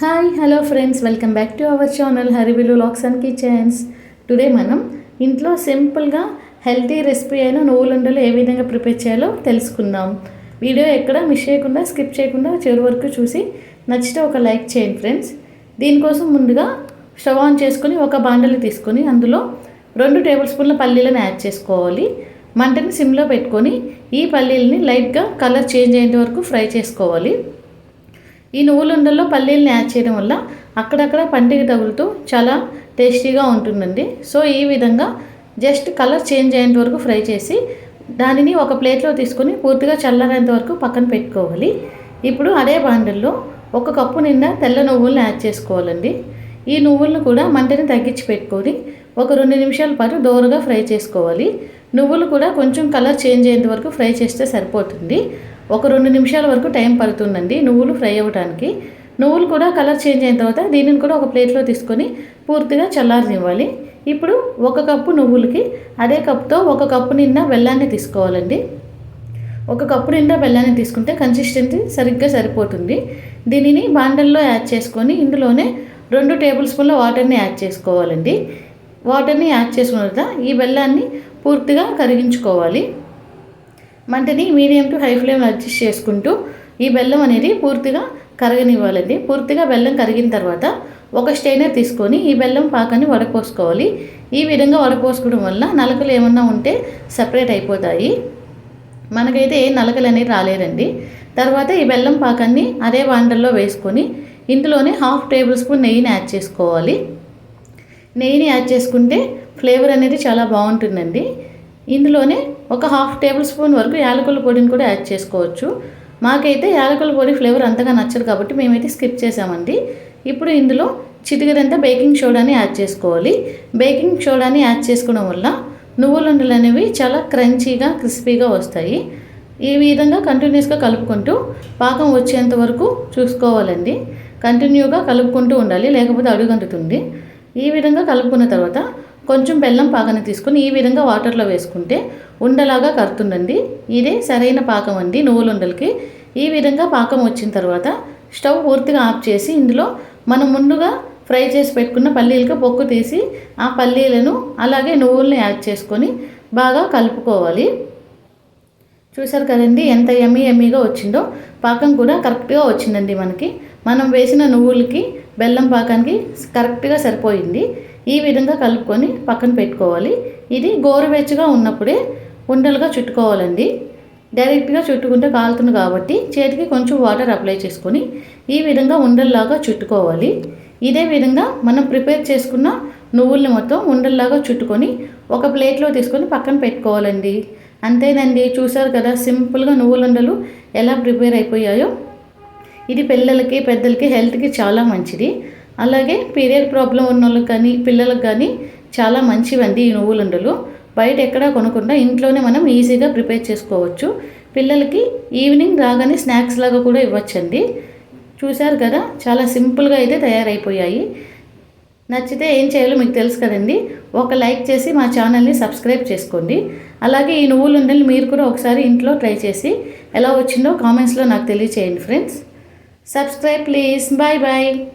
Hi hello friends welcome back to our channel Harivillu lakhs and kitchens today మనం ఇంట్లో సింపుల్గా healthy recipe అయిన నువ్వులుండలు ఏ విధంగా ప్రిపేర్ చేయాలో తెలుసుకుందాం. వీడియో ఎక్కడ మిస్ చేయకుండా స్కిప్ చేయకుండా చివరి వరకు చూసి నచ్చితే ఒక లైక్ చేయండి ఫ్రెండ్స్ దీనికోసం ముందుగా స్టవ్ ఆన్ చేసుకొని ఒక బాండలు తీసుకొని అందులో రెండు టేబుల్ స్పూన్ల పల్లీలను యాడ్ చేసుకోవాలి. మంటని సిమ్లో పెట్టుకొని ఈ పల్లీలని లైట్గా కలర్ చేంజ్ అయ్యేంత వరకు ఫ్రై చేసుకోవాలి. ఈ నువ్వులుండల్లో పల్లీలను యాడ్ చేయడం వల్ల అక్కడక్కడ పంటికి తగులుతూ చాలా టేస్టీగా ఉంటుందండి. సో ఈ విధంగా జస్ట్ కలర్ చేంజ్ అయ్యేంత వరకు ఫ్రై చేసి దానిని ఒక ప్లేట్లో తీసుకొని పూర్తిగా చల్లారేంత వరకు పక్కన పెట్టుకోవాలి. ఇప్పుడు అదే బాండల్లో ఒక కప్పు నిండా తెల్ల నువ్వులను యాడ్ చేసుకోవాలండి. ఈ నువ్వులను కూడా మంటని తగ్గించి పెట్టుకొని ఒక రెండు నిమిషాల పాటు దోరగా ఫ్రై చేసుకోవాలి. నువ్వులు కూడా కొంచెం కలర్ చేంజ్ అయ్యేంత వరకు ఫ్రై చేస్తే సరిపోతుంది. ఒక రెండు నిమిషాల వరకు టైం పడుతుందండి నువ్వులు ఫ్రై అవ్వడానికి నువ్వులు కూడా కలర్ చేంజ్ అయిన తర్వాత దీనిని కూడా ఒక ప్లేట్లో తీసుకొని పూర్తిగా చల్లారనివ్వాలి. ఇప్పుడు ఒక కప్పు నువ్వులకి అదే కప్తో ఒక కప్పు నిండా బెల్లాన్ని తీసుకోవాలండి. ఒక కప్పు నిండా బెల్లాన్ని తీసుకుంటే కన్సిస్టెన్సీ సరిగ్గా సరిపోతుంది. దీనిని బాండల్లో యాడ్ చేసుకొని ఇందులోనే రెండు టేబుల్ స్పూన్ల వాటర్ని యాడ్ చేసుకోవాలండి. వాటర్ని యాడ్ చేసుకున్న తర్వాత ఈ బెల్లాన్ని పూర్తిగా కరిగించుకోవాలి. మంటని medium to high flame adjust చేసుకుంటూ ఈ బెల్లం అనేది పూర్తిగా కరగనివ్వాలండి. పూర్తిగా బెల్లం కరిగిన తర్వాత ఒక స్టైనర్ తీసుకొని ఈ బెల్లం పాకాన్ని వడపోసుకోవాలి. ఈ విధంగా వడపోసుకోవడం వల్ల నలకలు ఏమన్నా ఉంటే సపరేట్ అయిపోతాయి. మనకైతే ఏ నలకలు అనేది రాలేదండి. తర్వాత ఈ బెల్లం పాకాన్ని అదే వాండల్లో వేసుకొని ఇందులోనే హాఫ్ టేబుల్ స్పూన్ నెయ్యిని యాడ్ చేసుకోవాలి. నెయ్యిని యాడ్ చేసుకుంటే ఫ్లేవర్ అనేది చాలా బాగుంటుందండి. ఇందులోనే ఒక హాఫ్ టేబుల్ స్పూన్ వరకు యాలకుల పొడిని కూడా యాడ్ చేసుకోవచ్చు. మాకైతే యాలకుల పొడి ఫ్లేవర్ అంతగా నచ్చదు కాబట్టి మేమైతే స్కిప్ చేసామండి. ఇప్పుడు ఇందులో చిటికడంతా బేకింగ్ సోడాని యాడ్ చేసుకోవాలి. బేకింగ్ సోడాని యాడ్ చేసుకోవడం వల్ల నువ్వులుండలు అనేవి చాలా క్రంచీగా క్రిస్పీగా వస్తాయి. ఈ విధంగా కంటిన్యూస్గా కలుపుకుంటూ పాకం వచ్చేంత వరకు చూసుకోవాలండి. కంటిన్యూగా కలుపుకుంటూ ఉండాలి లేకపోతే అడుగంటుతుంది ఈ విధంగా కలుపుకున్న తర్వాత కొంచెం బెల్లం పాకాన్ని తీసుకొని ఈ విధంగా వాటర్లో వేసుకుంటే ఉండలాగా కరుతుండండి ఇదే సరైన పాకం అండి నువ్వుల ఉండలకి ఈ విధంగా పాకం వచ్చిన తర్వాత స్టవ్ పూర్తిగా ఆఫ్ చేసి ఇందులో మనం ముందుగా ఫ్రై చేసి పెట్టుకున్న పల్లీలకు పొక్కు తీసి ఆ పల్లీలను అలాగే నువ్వుల్ని యాడ్ చేసుకొని బాగా కలుపుకోవాలి. చూసారు కదండి ఎంత ఎమ్మి ఎమ్మిగా వచ్చిందో? పాకం కూడా కరెక్ట్గా వచ్చిందండి మనకి. మనం వేసిన నువ్వులకి బెల్లం పాకానికి కరెక్ట్గా సరిపోయింది. ఈ విధంగా కలుపుకొని పక్కన పెట్టుకోవాలి. ఇది గోరువెచ్చగా ఉన్నప్పుడే ఉండలుగా చుట్టుకోవాలండి. డైరెక్ట్గా చుట్టుకుంటే కాలుతుంది కాబట్టి చేతికి కొంచెం వాటర్ అప్లై చేసుకొని ఈ విధంగా ఉండల్లాగా చుట్టుకోవాలి. ఇదే విధంగా మనం ప్రిపేర్ చేసుకున్న నువ్వుల్ని మొత్తం ఉండల్లాగా చుట్టుకొని ఒక ప్లేట్లో తీసుకొని పక్కన పెట్టుకోవాలండి. అంతేనండి. చూసారు కదా సింపుల్గా నువ్వులుండలు ఎలా ప్రిపేర్ అయిపోయాయో. ఇది పిల్లలకి పెద్దలకి హెల్త్కి చాలా మంచిది. అలాగే పీరియడ్ ప్రాబ్లం ఉన్న వాళ్ళకి కానీ పిల్లలకు కానీ చాలా మంచివండి ఈ నువ్వులుండలు. బయట ఎక్కడా కొనకుండా ఇంట్లోనే మనం ఈజీగా ప్రిపేర్ చేసుకోవచ్చు. పిల్లలకి ఈవినింగ్ రాగానే స్నాక్స్ లాగా కూడా ఇవ్వచ్చండి. చూశారు కదా చాలా సింపుల్గా అయితే తయారైపోయాయి. నచ్చితే ఏం చేయాలో మీకు తెలుసు కదండి. ఒక లైక్ చేసి మా ఛానల్ని సబ్స్క్రైబ్ చేసుకోండి. అలాగే ఈ నువ్వులుండలు మీరు కూడా ఒకసారి ఇంట్లో ట్రై చేసి ఎలా వచ్చిందో కామెంట్స్లో నాకు తెలియచేయండి friends. Subscribe please. Bye bye.